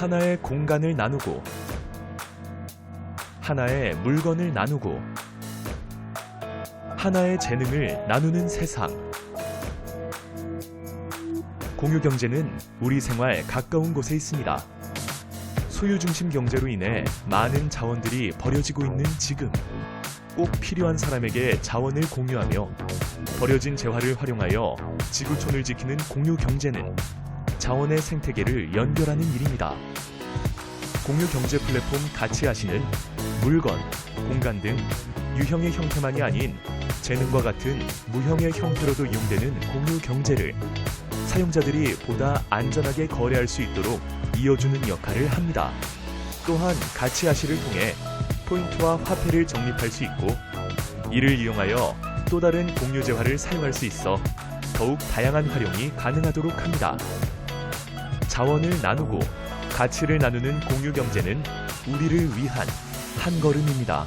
하나의 공간을 나누고 하나의 물건을 나누고 하나의 재능을 나누는 세상. 공유 경제는 우리 생활 가까운 곳에 있습니다. 소유 중심 경제로 인해 많은 자원들이 버려지고 있는 지금 꼭 필요한 사람에게 자원을 공유하며 버려진 재화를 활용하여 지구촌을 지키는 공유 경제는 자원의 생태계를 연결하는 일입니다. 공유 경제 플랫폼 가치아시는 물건, 공간 등 유형의 형태만이 아닌 재능과 같은 무형의 형태로도 이용되는 공유 경제를 사용자들이 보다 안전하게 거래할 수 있도록 이어주는 역할을 합니다. 또한 가치아시를 통해 포인트와 화폐를 적립할 수 있고 이를 이용하여 또 다른 공유 재화를 사용할 수 있어 더욱 다양한 활용이 가능하도록 합니다. 자원을 나누고 가치를 나누는 공유 경제는 우리를 위한 한 걸음입니다.